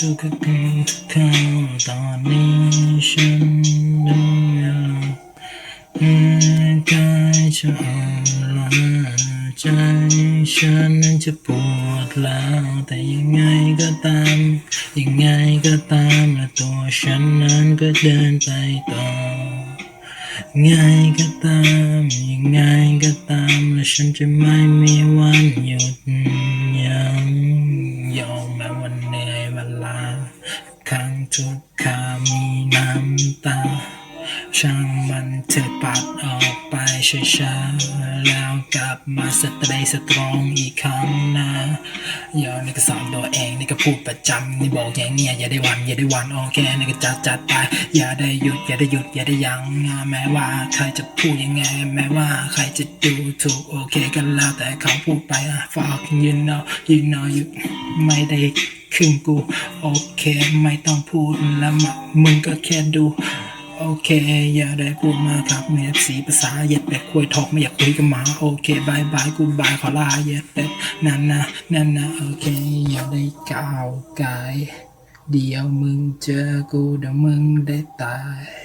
ทุกครั้งทุกคราวตอนนี้ฉันรู้แล้วร่างกายจะอ่อนล้าใจฉันนั้นจะปวดแล้วแต่ยังไงก็ตาม ยังไงก็ตามและตัวฉันนั้นก็เดินไปต่อไงก็ตามยังไงก็ตามและฉันจะไม่มีวันหยุด ทุกคามีน้ำตา ช่างมันเธอปัดออกไปช้าๆแล้วกลับมาสเตย์สตรองอีกครั้งนะอย่านี่ก็สอนตัวเองนี่ก็พูดประจำนี่บอกอย่างเนี้ยอย่าได้วันอย่าได้วันโอเคนี่ก็จัดจัดไปอย่าได้หยุดอย่าได้หยุดอย่าได้ยั้งแม้ว่าใครจะพูดยังไง แม้ว่าใครจะดูถูกโอเคกันแล้วแต่เขาพูดไปอะ fuck you know you know you ไม่ได้ครึ่งกู โอเค ไม่ต้องพูดล้วมามึงก็แค่ดู โอเค อย่าได้พูดมากครับเนี่ยสีภาษาเย็ดเป็ดคุยทอกไม่อยากคุยกับหมา โอเคบายบายกูบายขอลาเย็ดเป็ดนั่นนะนั่นนะโอเค อย่าได้ก้าวไกายเดี๋ยวมึงเจอกูเดี๋ยวมึงได้ตาย